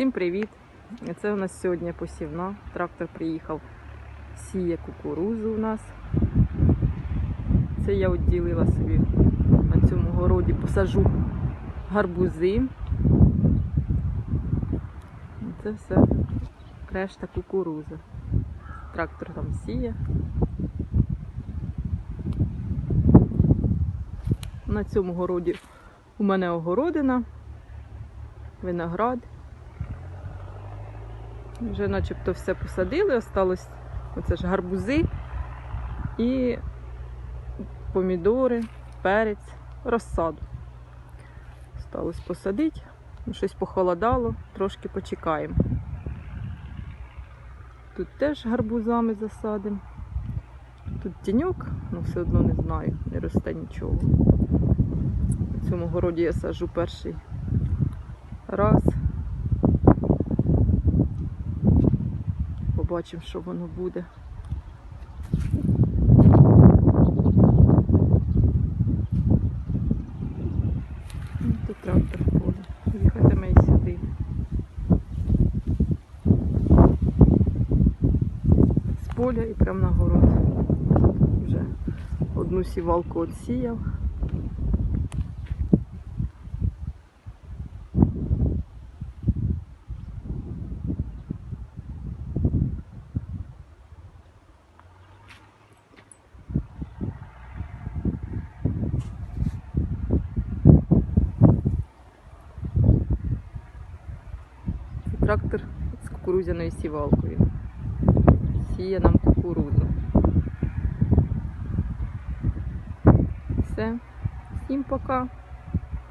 Всім привіт! Це у нас сьогодні посівна. Трактор приїхав, сіє кукурузу у нас. Це я відділила собі на цьому городі, посажу гарбузи. Це все решта кукуруза. Трактор там сіє. На цьому городі у мене огородина, виноград. Вже начебто все посадили, осталось оце ж гарбузи і помідори, перець, розсаду. Осталось посадити, Ну, щось похолодало, трошки почекаємо. Тут теж гарбузами засадимо. Тут тіньок, ну все одно не знаю, не росте нічого. На цьому городі я саджу перший раз. Побачимо, що воно буде. Ну, Тут трактор ходить. Їхатиме і сюди. З поля і прямо на город. Вже одну сівалку відсіяв. Трактор з кукурудзяною сівалкою. Сіє нам кукурудзу. Все. Всім пока.